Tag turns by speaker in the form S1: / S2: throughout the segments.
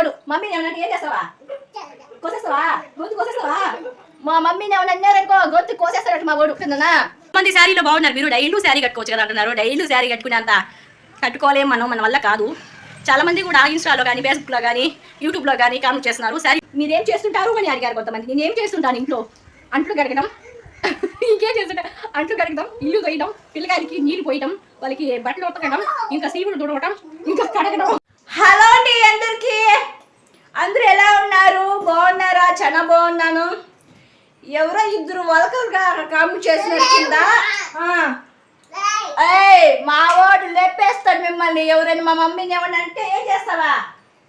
S1: ఓడు మమ్మీని ఏమన్నా ఏం చేస్తావా? కోసేస్తావా? గొంతు కోసేస్తావా? మా మమ్మీని ఏమన్నా అన్నారనుకో గొంతు కోసేస్తాడట మా ఓడు కిందనా. మంది శారీలో బాగున్నారు మీరు డైలీ శారీ కట్టుకోవచ్చు కదా అంటున్నారు. డైలీ శారీ కట్టుకునే అంత కట్టుకోలేం మనం మన వల్ల కాదు. చాలా మంది కూడా ఇన్స్టాలో కానీ ఫేస్బుక్లో కానీ యూట్యూబ్లో కానీ కామెంట్ చేస్తున్నారు. సరే మీరేం చేస్తుంటారు అని అడిగారు కొంతమంది. నేను ఏం చేస్తుంటాను ఇంట్లో? అంట్లు కడగడం. ఇంకేం చేస్తుంటా? అంట్లు కడగడం ఇల్లు తొయ్యడం పిల్లగారికి నీళ్ళు పోయడం వాళ్ళకి బట్టలు ఉతకడం ఇంకా సీవుడు తుడవడం ఇంకా కడగడం. హలో అండి అందరికీ. అందరూ ఎలా ఉన్నారు? బాగున్నారా? చాలా బాగున్నాను. ఎవరో ఇద్దరు వలకలుగా కామెంట్ చేసిన కింద. ఏయ్ మా వాడు లేపేస్తాడు మిమ్మల్ని. ఎవరైనా మా మమ్మీని ఏమన్నా అంటే ఏం చేస్తావా?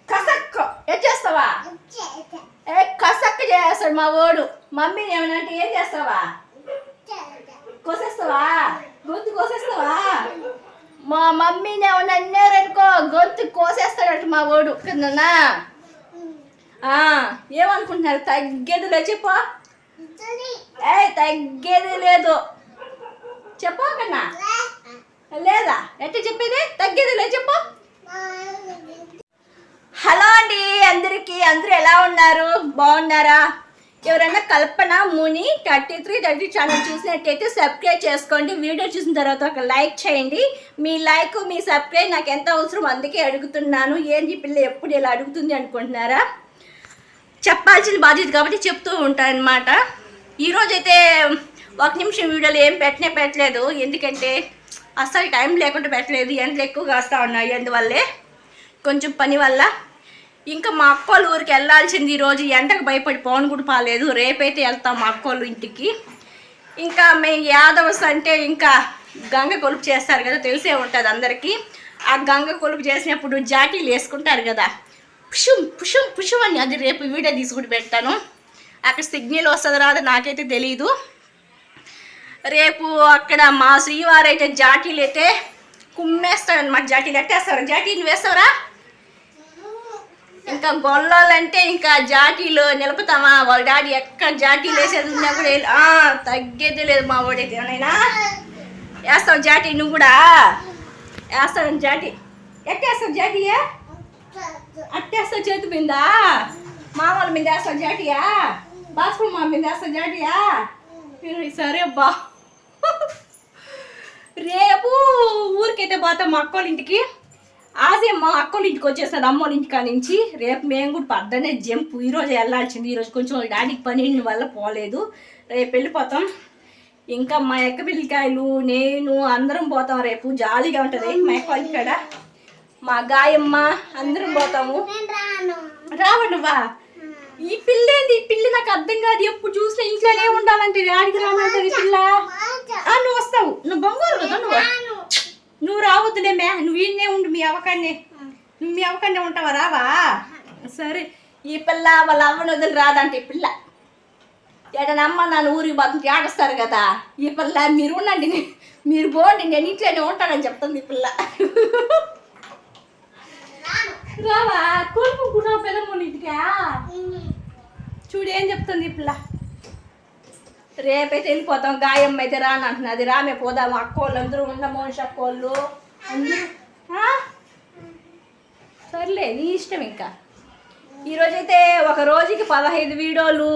S1: కసక్క. ఏం చేస్తావా? ఏ కసక్క చేస్తాడు మా వాడు. మమ్మీని ఏమన్నా అంటే ఏం చేస్తావా? కోసేస్తావా? గొంతు కోసేస్తావా? మా మమ్మీని ఏమన్నా అన్నారనుకో గొంతు కోసేస్తాడట మా వాడు. కిందనా? ఏమనుకుంటున్నారు ఏమనుకుంటున్నారు? తగ్గేదిలే చెప్పు. ఏ తగ్గేది లేదు. చెప్పు కన్నా. లేదా? ఎట్ట చెప్పేది? తగ్గేది లేదు చెప్పు. హలో అండి అందరికీ అందరూ ఎలా ఉన్నారు? బాగున్నారా? ఎవరైనా Kalpana Muni thirty three thirty channel చూసినట్టయితే సబ్స్క్రైబ్ చేసుకోండి. వీడియో చూసిన తర్వాత ఒక లైక్ చేయండి. మీ లైక్ మీ సబ్స్క్రైబ్ నాకు ఎంత అవసరం అందుకే అడుగుతున్నాను. ఏంది పిల్ల ఎప్పుడు ఇలా అడుగుతుంది అనుకుంటున్నారా? చెప్పాల్సిన బాధ్యత కాబట్టి చెప్తూ ఉంటానమాట ఈరోజైతే ఒక నిమిషం వీడియోలు ఏం పెట్టనే పెట్టలేదు. ఎందుకంటే అస్సలు టైం లేకుండా పెట్టలేదు. ఎండలు ఎక్కువ కాస్తా ఉన్నాయి. అందువల్లే కొంచెం పని వల్ల ఇంకా మా అక్కోళ్ళ ఊరికి వెళ్ళాల్సింది ఈరోజు ఎండకు భయపడి పోను కూడా పాలేదు. రేపైతే వెళ్తాం మా అక్కోళ్ళు ఇంటికి. ఇంకా మేము యాదవస్ అంటే ఇంకా గంగ కొలుపు చేస్తారు కదా తెలిసే ఉంటుంది అందరికీ. ఆ గంగ కొలుపు చేసినప్పుడు జాటీలు వేసుకుంటారు కదా. పుషుం పుషుం పుషుం అని అది రేపు వీడియో తీసుకుని పెడతాను. అక్కడ సిగ్నల్ వస్తుంది రాదు నాకైతే తెలియదు రేపు అక్కడ మా శ్రీవారు అయితే జాటీలు అయితే కుమ్మేస్తాడు అనమాట జాటీలు ఎట్టేస్తారు? జాటీలు వేస్తారా? ఇంకా గొల్లాలంటే ఇంకా జాటీలు నిలుపుతామా? వాళ్ళ డాడీ ఎక్కడ జాటీలు వేసేది ఉన్నా కూడా తగ్గేది లేదు మా వాడైతే ఏమైనా? వేస్తావు జాటీ నువ్వు కూడా. వేస్తావు జాటీ ఎట్టేస్తావు జాటీయా అట్టేస్తా చేతి మీద? మామూలు మీద వేస్తావు జాటియా? బాత్రూమ్ మామ మీద వేస్తావు జాటియా? సరే బా రేపు ఊరికైతే పోతాం మా అక్కోళ్ళ ఇంటికి. ఆజే మా అక్కోళ్ళ ఇంటికి వచ్చేస్తుంది అమ్మోళ్ళ ఇంటికా నుంచి. రేపు మేము కూడా పద్దనే జంప్. ఈరోజు వెళ్ళాల్సింది. ఈరోజు కొంచెం డాడీకి పని వల్ల పోలేదు. రేపు వెళ్ళిపోతాం. ఇంకా మా ఎక్క పిల్లికాయలు నేను అందరం పోతాం రేపు. జాలీగా ఉంటుంది మా ఎక్క కాడ. మా గాయమ్మ అందరం పోతాము. రావణవా ఈ పిల్ల ఏంది ఈ పిల్ల నాకు అర్థం కాదు. ఎప్పుడు చూసినా ఇంట్లోనే ఉండాలంటే ఆడికి రానంటది ఈ పిల్ల. నువ్వు వస్తావు. నువ్వు బంగారు కదా నువ్వు? నువ్వు రావద్దులే మే నువ్వు ఈయనే ఉండు మీ అవకాన్నే. నువ్వు మీ అవకాన్నే ఉంటావా? రావా? సరే. ఈ పిల్ల వాళ్ళ అమ్మని వదిలి రాదంటే ఈ పిల్ల. ఎడన అమ్మ నన్ను ఊరికి బతుకు ఆడస్తారు కదా. ఈ పిల్ల మీరు ఉండండి. మీరు పోండి. నేను ఇంట్లోనే ఉంటానని చెప్తుంది ఈ పిల్ల. రావా? కోలుకుంటున్నావు పెదమ్మని ఇంటికా చూడు ఏం చెప్తుంది పిల్ల. రేపైతే వెళ్ళిపోతాం గాయం అయితే రాను అంటున్నది రామే పోదాము అక్కోళ్ళు అందరూ ఉన్న మనిషి అక్కోళ్ళు సర్లే నీ ఇష్టం ఇంకా. ఈరోజైతే ఒక రోజుకి పదహైదు వీడియోలు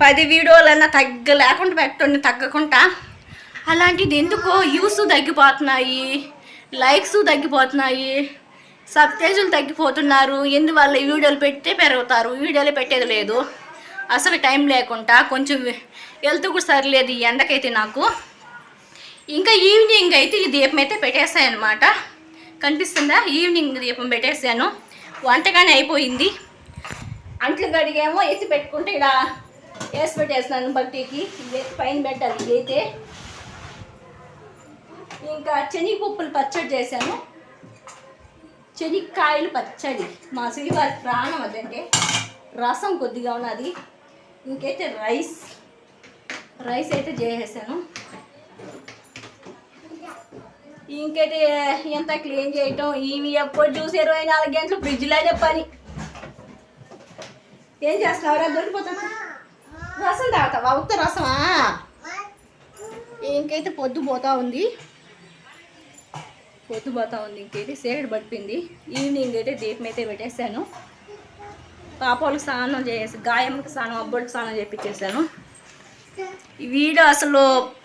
S1: పది వీడియోలు అన్నా తగ్గ లేకుండా పెట్టండి తగ్గకుండా. అలాంటిది ఎందుకో వ్యూస్ తగ్గిపోతున్నాయి లైక్స్ తగ్గిపోతున్నాయి. సబ్స్క్రైజులు తగ్గిపోతున్నారు. ఎందువల్ల ఈ వీడియోలు పెడితే పెరుగుతారు? వీడియోలు పెట్టేది లేదు. అసలు టైం లేకుండా కొంచెం వెళ్తూ కూడా సరిలేదు ఈ ఎండకైతే నాకు. ఇంకా ఈవినింగ్ అయితే ఈ దీపం అయితే పెట్టేస్తాయి అనమాట కనిపిస్తుందా? ఈవినింగ్ దీపం పెట్టేసాను వంటగానే అయిపోయింది. అంట్లు గడిగేమో ఎత్తి పెట్టుకుంటే ఇలా వేసి పెట్టేస్తున్నాను బట్టీకి ఇది పైన పెట్టాలి ఇదైతే ఇంకా శనగపప్పులు పచ్చడి చేశాను. చెనిక్కాయలు పచ్చడి. మా శ్రీవారి ప్రాణం అదంటే రసం కొద్దిగా ఉన్నది. ఇంకైతే రైస్. రైస్ అయితే చేసేసాను. ఇంకైతే ఎంత క్లీన్ చేయటం? ఇవి ఎప్పుడు చూసి ఇరవై నాలుగు గంటలు ఫ్రిడ్జ్లోనే పని ఏం చేస్తున్నావురా? దొరికిపోతా రసం తాగుతావా? ఉత్త రసమా? ఇంకైతే పొద్దు పోతా ఉంది. పొద్దుపోతా ఉంది ఇంకైతే సేగడి పడిపోయింది ఈవినింగ్ అయితే దీపం అయితే పెట్టేశాను. పాపలకు స్నానం చేసి గాయమ్మకి స్నానం అబ్బోళ్ళకి స్నానం చేపించేసాను వీడియో అసలు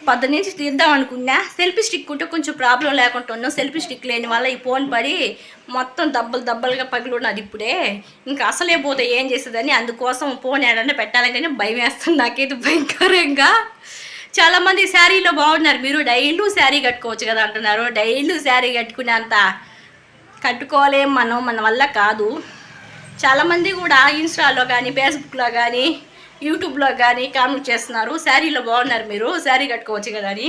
S1: పద్దు నుంచి తీద్దాం అనుకున్నా. సెల్ఫీ స్టిక్ ఉంటే కొంచెం ప్రాబ్లం లేకుండా ఉన్నాం. సెల్ఫీ స్టిక్ లేని వల్ల ఈ ఫోన్ పడి మొత్తం దబ్బలు దబ్బలుగా పగిలి ఉన్నది ఇప్పుడే. ఇంకా అసలే పోతే ఏం చేసేదని అందుకోసం ఫోన్ ఏడన్నా పెట్టాలంటేనే భయం వేస్తుంది. నాకైతే భయంకరంగా. చాలామంది శారీలో బాగున్నారు. మీరు డైలీ శారీ కట్టుకోవచ్చు కదా అంటున్నారు. డైలీ శారీ కట్టుకునేంత కట్టుకోలేం మనం మన వల్ల కాదు. చాలామంది కూడా ఇన్స్టాలో కానీ ఫేస్బుక్లో కానీ యూట్యూబ్లో కానీ కామెంట్ చేస్తున్నారు. శారీలో బాగున్నారు మీరు శారీ కట్టుకోవచ్చు కదా అని.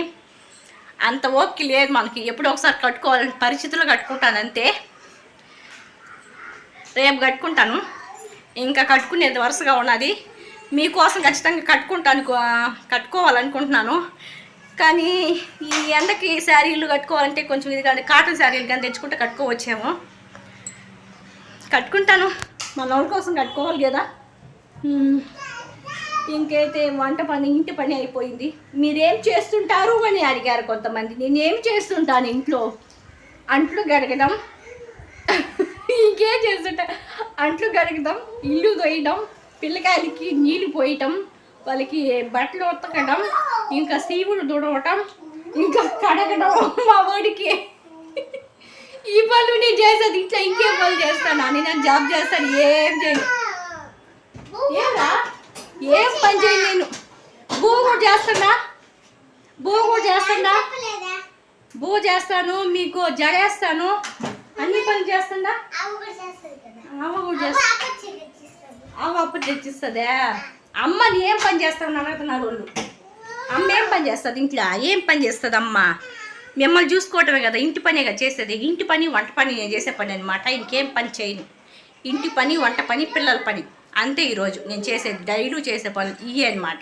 S1: అంత ఓపిక లేదు మనకి. ఎప్పుడో ఒకసారి కట్టుకోవాలని పరిస్థితుల్లో కట్టుకుంటాను అంతే. రేపు కట్టుకుంటాను. ఇంకా కట్టుకునేది వరుసగా ఉన్నది. మీకోసం ఖచ్చితంగా కట్టుకుంటాను కట్టుకోవాలనుకుంటున్నాను. కానీ ఈ ఎండకి శారీలు కట్టుకోవాలంటే కొంచెం ఇది కానీ కాటన్ శారీలు కానీ తెచ్చుకుంటే కట్టుకోవచ్చేమో. కట్టుకుంటాను మన వాళ్ళ కోసం కట్టుకోవాలి కదా. ఇంకైతే వంట పని ఇంటి పని అయిపోయింది. మీరేం చేస్తుంటారు అని అడిగారు కొంతమంది. నేనేం చేస్తుంటాను ఇంట్లో? అంట్లు గడగడం. ఇంకేం చేస్తుంటా? అంట్లు గడగడం ఇల్లు దొయ్యడం పిల్లకాయలకి నీళ్ళు పోయటం వాళ్ళకి బట్టలు ఉతకడం ఇంకా సీవుడు తుడవటం ఇంకా కడగడం మా వాడికి. ఈ పనులు నేను చేసేది ఇట్లా ఇంకేం పనులు చేస్తాను? నేను జాబ్ చేస్తాను ఏం చేయను. ఏం పని చేయను నేను? బూ కూడా చేస్తున్నా బూ కూడా చేస్తున్నా బూ చేస్తాను మీకు జడేస్తాను. అన్ని పనులు చేస్తున్నా అమ్మ కూడా చేస్తా అమ్మ అప్పుడు తెచ్చిస్తుందా. అమ్మని ఏం పని చేస్తాను అడుగుతున్నారు వాళ్ళు. అమ్మ ఏం పని చేస్తుంది ఇంట్లో? ఏం పని చేస్తుంది అమ్మ? మిమ్మల్ని చూసుకోవటమే కదా ఇంటి పనే కదా చేసేది. ఇంటి పని వంట పని నేను చేసే పని అనమాట ఇంకేం పని చేయను. ఇంటి పని వంట పని పిల్లల పని. అంతే ఈరోజు నేను చేసేది డైలీ చేసే పని ఇవే అనమాట